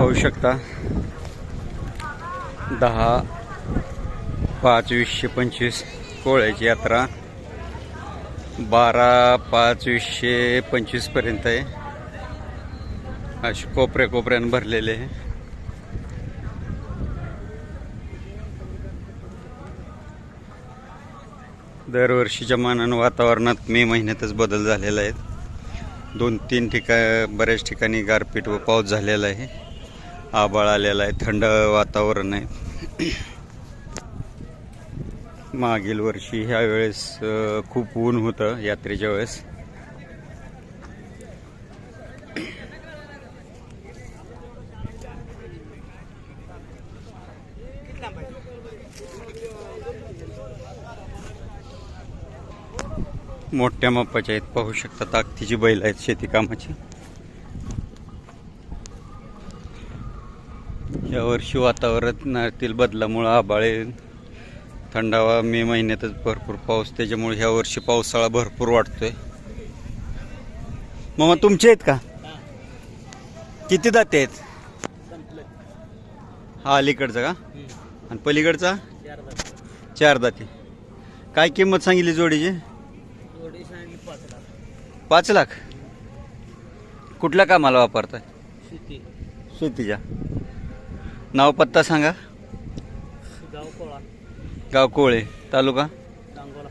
पाहू शकता दहा पाच वीसशे पंचवीस कोळ्याची यात्रा. बारा पाच वीसशे पंचवीसपर्यंत आहे. असे कोपऱ्या कोपऱ्यानं भरलेले आहे. दरवर्षीच्या मानानं वातावरणात मे महिन्यातच बदल झालेला आहे. दोन तीन ठिका बऱ्याच ठिकाणी गारपीट व पाऊस झालेला आहे. आबाळ आलेला आहे थंड वातावरण आहे. मागील वर्षी ह्या वेळेस खूप ऊन होतं यात्रेच्या वेळेस. मोठ्या मापाच्या आहेत पाहू शकता ताकदीची बैल आहेत शेती कामाची यावर्षी वातावरणातील बदलामुळं आबाळे थंडावा मे महिन्यातच भरपूर पाऊस त्याच्यामुळे ह्या वर्षी पावसाळा भरपूर वाटतोय मामा तुमचे आहेत का? किती दाते आहेत? हा अलीकडचा का? आणि पलीकडचा? चार दाते. काय किंमत सांगितली जोडीची? पाच लाख. कुठल्या कामाला वापरताय? शेतीच्या. नाव पत्ता सांगा. गाव कोळा. गाव कोळे तालुका? डांगोला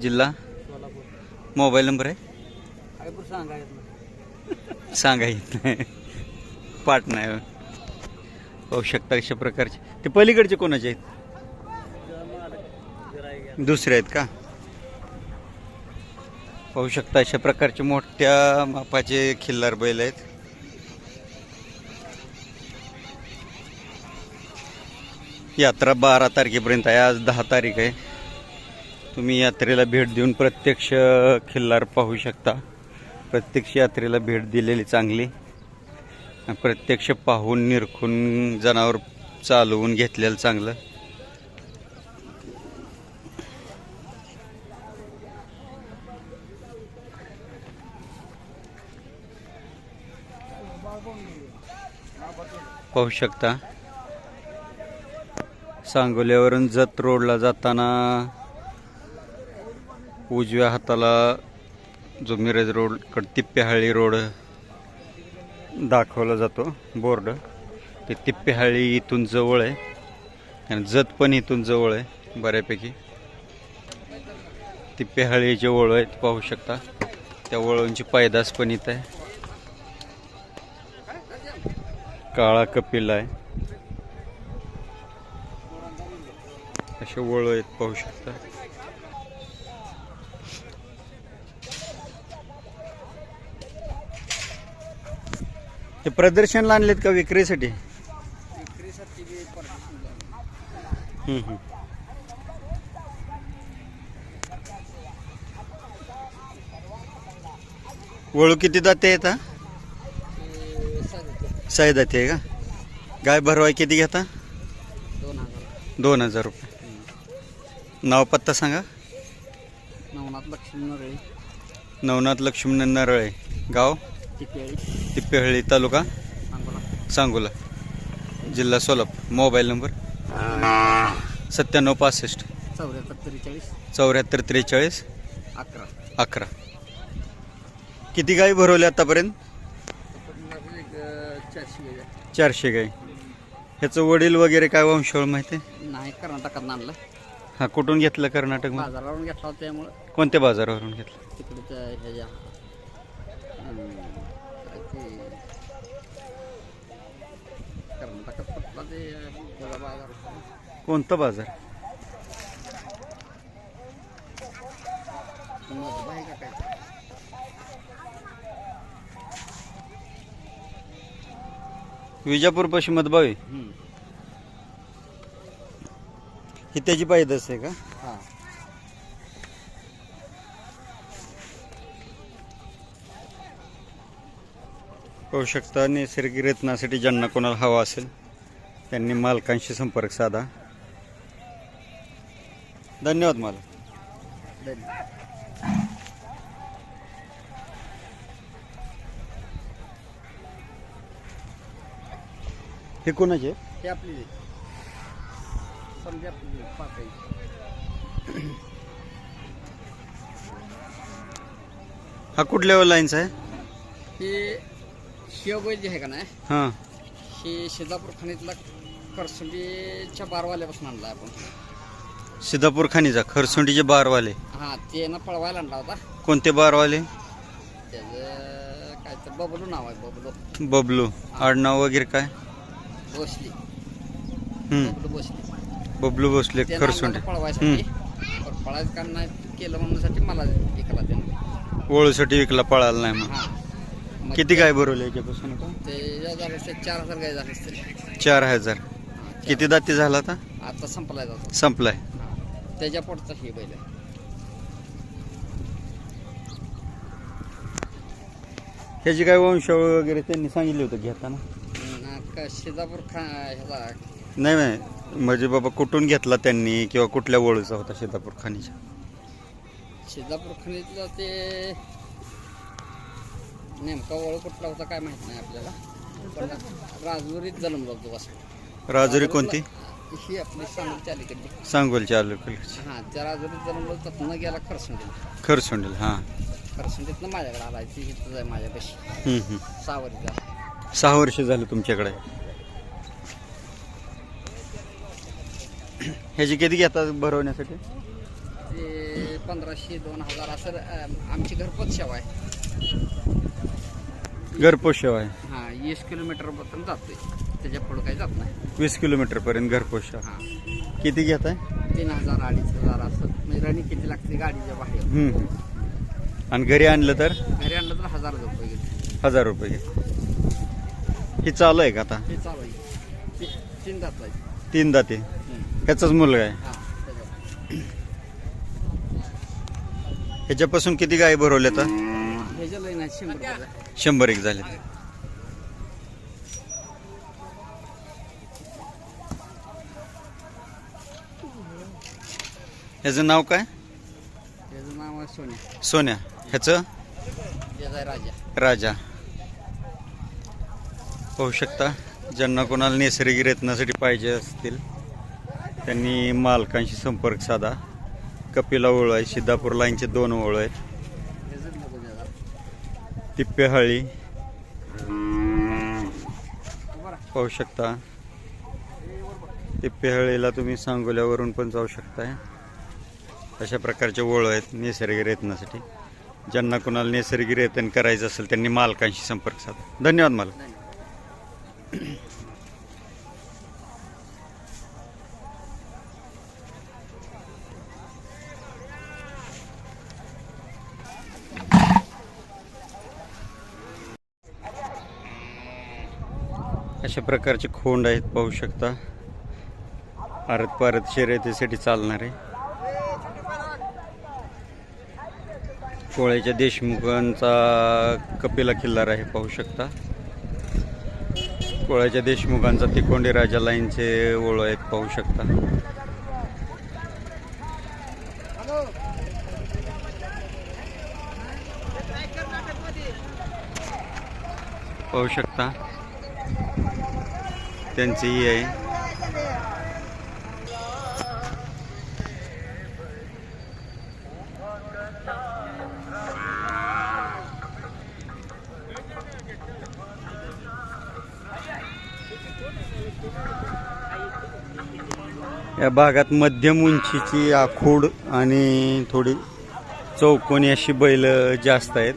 जिल्हा? सोलापूर. मोबाईल नंबर आहे? सांगा येत नाही. पाठ नाही. पाहू शकता अशा प्रकारचे. ते पलीकडचे कोणाचे आहेत? दुसरे आहेत का? पाहू शकता अशा प्रकारचे मोठ्या मापाचे खिल्लार बैल आहेत. यात्रा बारा तारखेपर्यंत आहे. आज दहा तारीख आहे. तुम्ही यात्रेला भेट देऊन प्रत्यक्ष खिल्लार पाहू शकता. प्रत्यक्ष यात्रेला भेट दिलेली चांगली. प्रत्यक्ष पाहून निरखून जनावर चालवून घेतलेलं चांगलं. पाहू शकता. सांगोल्यावरून जत रोडला जाताना उजव्या हाताला जो मिरज रोडकडे तिप्पेहाळी रोड दाखवला जातो बोर्ड. ते तिप्पेहाळी इथून जवळ आहे. आणि जत पण इथून जवळ आहे बऱ्यापैकी. तिप्पेहाळीचे वळू आहेत पाहू शकता. त्या वळूंची पायदास पण इथं आहे. काळा कपिल आहे. असे वळू आहेत पाहू शकता ते प्रदर्शनला आणलेत का विक्रीसाठी. वळू किती दाते आहेत साई दाते आहे का? गाय भरवाय किती घेता? दोन हजार रुपये. नाव पत्ता सांगा. नवनाथ लक्ष्मी नरळी नवनाथ लक्ष्मण नारळे गाव? टिपेळी तिप्पेहळी तालुका? सांगोला. सांगोला. जिल्हा सोलापूर. Mobile number? सत्त्याण्णव पासष्ट. चौऱ्याहत्तर त्रेचाळीस. चौऱ्याहत्तर त्रेचाळीस. अकरा. अकरा. किती गाई भरवल्या आतापर्यंत? चारशे गाई. ह्याचं वडील वगैरे काय वंशावळ माहिती आहे? नाही कर्नाटकात आणलं. हा कुठून घेतलं कर्नाटक बाजारावरून घेतला होता त्यामुळं. कोणत्या बाजारावरून घेतलं? तिकडच्या ह्याच्या अं, काय ते कर्नाटकात कुठला ते त्याचा बाजार होता. कोणता बाजार? मधुबा आहे का काय? विजापूर पाशी मधबावी हम्म. ही त्याची पायदस आहे का? हा. पाहू शकता नैसर्गिक रत्नासाठी ज्यांना कोणाला हवा असेल त्यांनी मालकांशी संपर्क साधा. धन्यवाद धन्यवाद. हे कोणाचे? हे आपली. समजा आहे. हा कुठल्या लाईनचा आहे? हे शिवबैल जे आहे का नाही हां. हे शिदापूर खाणीतला करसुंडीच्या बारवाल्यापासून आणला आपण. सिद्धापूर खानीचा खरसुंडीचे बारवाले. हा ते ना पळवायला आणला होता. कोणते बारवाले? त्याचं काय तर बबलू नाव आहे बबलू. बबलू. आडनाव वगैरे काय? बसली हम्म. बबलू बसली बबलू भोसले खरसुंडी पळायचं नाही केलं म्हणण्यासाठी मला विकला त्यानं ओळूसाठी विकला पळाला नाही मग. किती काय भरवले याच्यापासून? ते चार हजार गाय झाले असते चार हजार. किती दाती झाला आता? आता संपलाय जातो. संपलाय. त्याच्या पोटचा हे बैल ह्याची काय वंशावळ वगैरे त्यांनी सांगितले होतं घेताना? शिदापूर खा ह्याला नाही नाही. म्हणजे बाबा कुठून घेतला त्यांनी किंवा कुठल्या ओळूचा होता शेतापूर खानीच्या शिदापूर खनिजला ते नेमका ओळख कुठला होता काय माहीत नाही आपल्याला. पण राजवरीत जन्मला होतो असं. राजुरी कोणती? ही आपली सांगलीच्या अलीकडली सांगोलची आलू हां त्या राजवरीत जन्मलो तिथनं गेला खरसुंडीला. खरसुंडील हां. खरसुंडीतनं माझ्याकडे आला ती इथं आहे माझ्यापाशी. सहा वर्षाचा सहा वर्ष झालं तुमच्याकडे. ह्याची किती घेतात भरवण्यासाठी? ते पंधराशे दोन हजार असं अं, आमची घरपोच सेवा आहे. घरपोच सेवा आहे. हां वीस किलोमीटर पर्यंत जातोय. त्याच्या पुढं काही जात नाही. वीस किलोमीटर पर्यंत घरपोच सेवा हां. किती घेत आहे? तीन हजार अडीच हजार असं. म्हणजे रनिंग किती लागते गाडीच्या बाहेर. आणि घरी आणलं तर? घरी आणलं तर हजार रुपये घेते हजार रुपये घे ही चालू आहे का आता? हे चालू आहे. ती- तीन जात आहे तीन दाते. ह्याचाच मुलगा आहे. ह्याच्यापासून किती गाय भरवल्या तर शंभर एक झाले. ह्याचं नाव काय? सोन्या. सोन्या. ह्याचं? राजा. राजा. पाहू शकता ज्यांना कोणाला नैसर्गिक रत्नासाठी पाहिजे असतील. त्यांनी मालकांशी संपर्क साधा. कपिला ओळ आहे सिद्धापूर लाईनचे दोन ओळ आहेत. तिप्पेहळी पाहू शकता. तिप्पेहळीला तुम्ही सांगोल्यावरून पण जाऊ शकताय. अशा प्रकारचे ओळ आहेत नैसर्गिक रेतनासाठी. ज्यांना कोणाला नैसर्गिक रेतन करायचं असेल त्यांनी मालकांशी संपर्क साधा. धन्यवाद मालक. अशा प्रकारचे खोंड आहेत पाहू शकता. परत परत शर्यतीसाठी चालणारे. कोळ्याच्या देशमुखांचा कपिला किल्लार आहे पाहू शकता. कोळ्याच्या देशमुखांचा तिकोंडी राजा लाईनचे ओळ आहेत पाहू शकता. पाहू शकता. त्यांची ही आहे. या भागात मध्यम उंचीची आखूड आणि थोडी चौकोनी अशी बैल जास्त आहेत.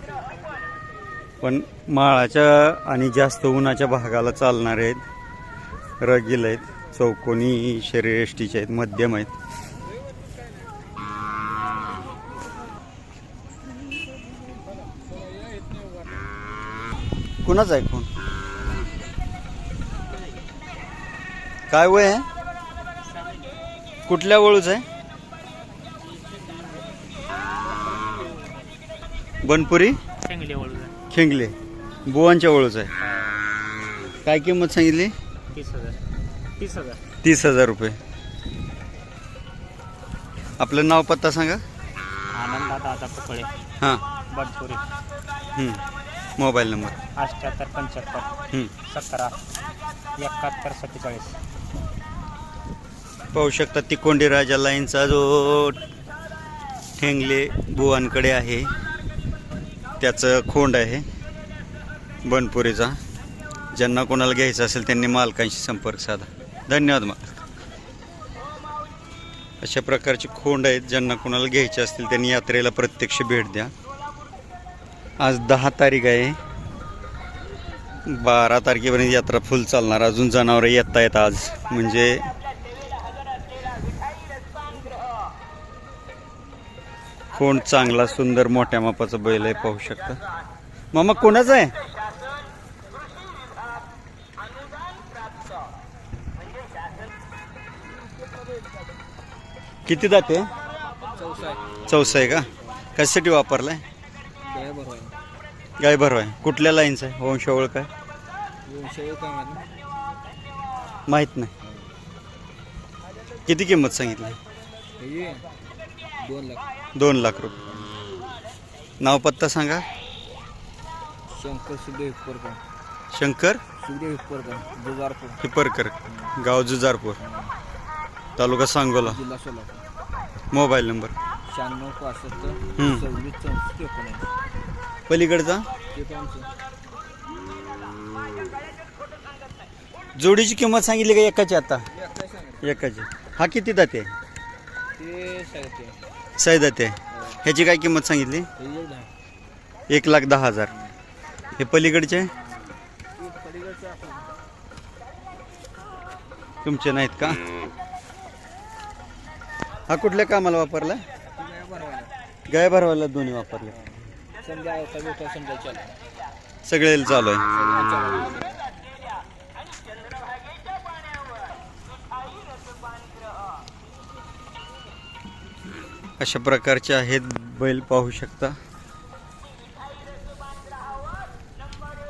पण माळाच्या आणि जास्त उन्हाच्या भागाला चालणारे आहेत. रगील आहेत चौकोनी शरीरयष्टीचे आहेत मध्यम आहेत. कुणाच आहे कोण काय वय आहे? कुठल्या वळूच आहे? बनपुरी? खेंगले. बुवांच्या वळूच आहे. काय किंमत सांगितली? तीस हजार. तीस हजार. तीस हजार रुपये. आपलं नाव पत्ता सांगा. आनंद दादा आता पकडे. हां. बडपुरी हं. Mobile number. अठ्ठ्याहत्तर पंच्याहत्तर. हं. सतरा. एकाहत्तर सत्तेचाळीस. पाहू शकता तिकोंडी राजा लाईनचा जो ठेंगले बुवांकडे आहे. त्याचं खोंड आहे. बनपुरीचा. ज्यांना कोणाला घ्यायचं असेल त्यांनी मालकांशी संपर्क साधा. धन्यवाद मग. अशा प्रकारचे खोंड आहेत ज्यांना कोणाला घ्यायचे असतील त्यांनी यात्रेला प्रत्यक्ष भेट द्या. आज दहा तारीख आहे. बारा तारखेपर्यंत यात्रा फुल चालणार. अजून जनावरं येत आहेत आज. म्हणजे कोण चांगला सुंदर मोठ्या मापाचा बैल आहे पाहू शकता. मामा कोणाचा आहे? किती जाते? चौसा आहे का? कशासाठी वापरलाय? गाय भरवाय. कुठल्या लाईनचा आहे? वंशावळ काय माहीत नाही. किती किंमत सांगितली? दोन लाख. दोन लाख रुपये. नाव पत्ता सांगा. शंकर सुदेव हिप्परकर शंकर? सुदेव हिप्परकर जुजारपूर. हिपरकर गाव जुजारपूर. तालुका सांगोला. जिल्हा सोलापूर. Mobile number. शहाण्णव पासष्ट हम्म. सव्वीस चौसष्ट एकोणऐंशी. पलीकडचा? ते जोडीची किंमत सांगितली का एकाची आता? काय एकाची. हा किती दाते? ते सांगते साई दाते. ह्याची काय किंमत सांगितली? एक दहा. एक लाख दहा हजार. हे पलीकडचे? ते पलीकडचं आपण. तुमचे नाहीत का? हा कुठल्या कामाला वापरला? गाय भरवायला दोन्ही वापरले. सगळे चालू आहे. अशा प्रकारचे आहेत बैल पाहू शकता.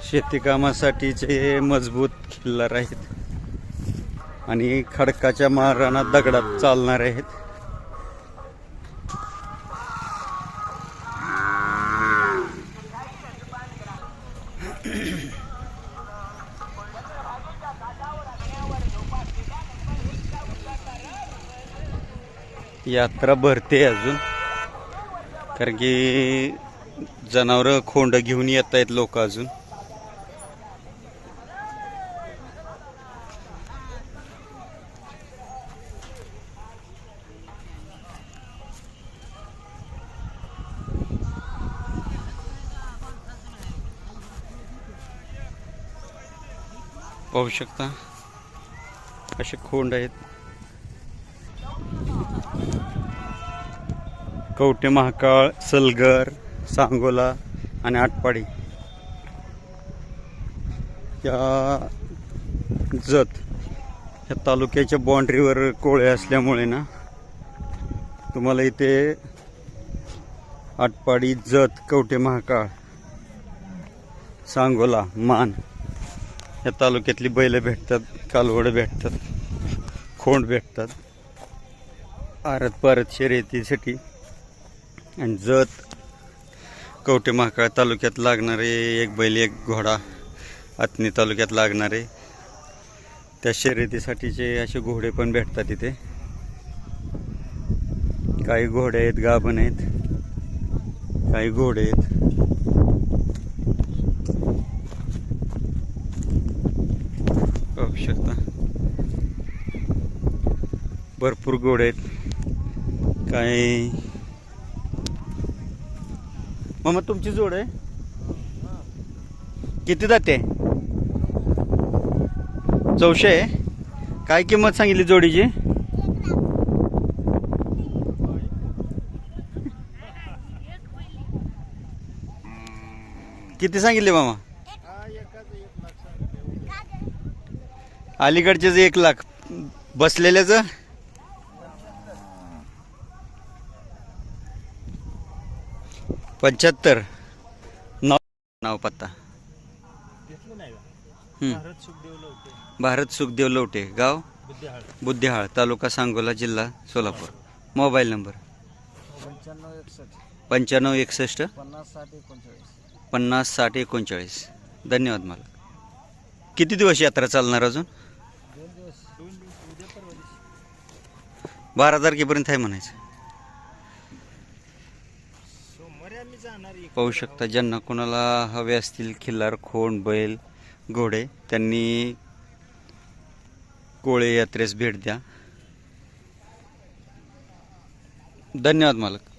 शेतीकामासाठीचे मजबूत खिल्लार आहेत. आणि खडकाच्या माराना दगडात चालणार आहेत. यात्रा भरते अजून. कारण की जनावरं खोंड घेऊन येत आहेत लोक अजून. पाहू शकता. असे खोंड आहेत. कवटे महाकाळ सलगर सांगोला आणि आटपाडी. या जत या तालुक्याच्या बाँड्रीवर कोळे असल्यामुळे ना तुम्हाला इथे आटपाडी जत कवटे महाकाळ सांगोला मान या तालुक्यातली बैल भेटतात कालवड भेटतात खोंड भेटतात. आरत पारत शर्यतीसाठी आणि जत. कवटे महाकाळ तालुक्यात लागणारे एक बैल एक घोडा आत्नी तालुक्यात लागणारे. त्या शर्यतीसाठीचे असे घोडे पण भेटतात इथे. काही घोडे आहेत गाभण आहेत. काही घोडे आहेत. पाहू शकता. भरपूर घोडे आहेत. काही मग तुमची जोड आहे. किती जाते चौशे आहे. काय किंमत सांगितली जोडीची? किती सांगितले मामा? अलीकडचेच एक लाख. बसलेल्याचं? पंच्याहत्तर. नाव नाव पत्ता. भारत सुखदेव लवटे गाव? बुद्धिहाळ. तालुका सांगोला जिल्हा सोलापूर. Mobile number? पंच्याण्णव एकसष्ट. पन्नास साठ एकोणचाळीस. धन्यवाद मला. किती दिवस यात्रा चालणार अजून? बारा तारखेपर्यंत आहे म्हणायचं. पाहू शकता ज्यांना कोणाला हवे असतील खिल्लार खोंड बैल घोडे त्यांनी कोळे यात्रेस भेट द्या. धन्यवाद मालक.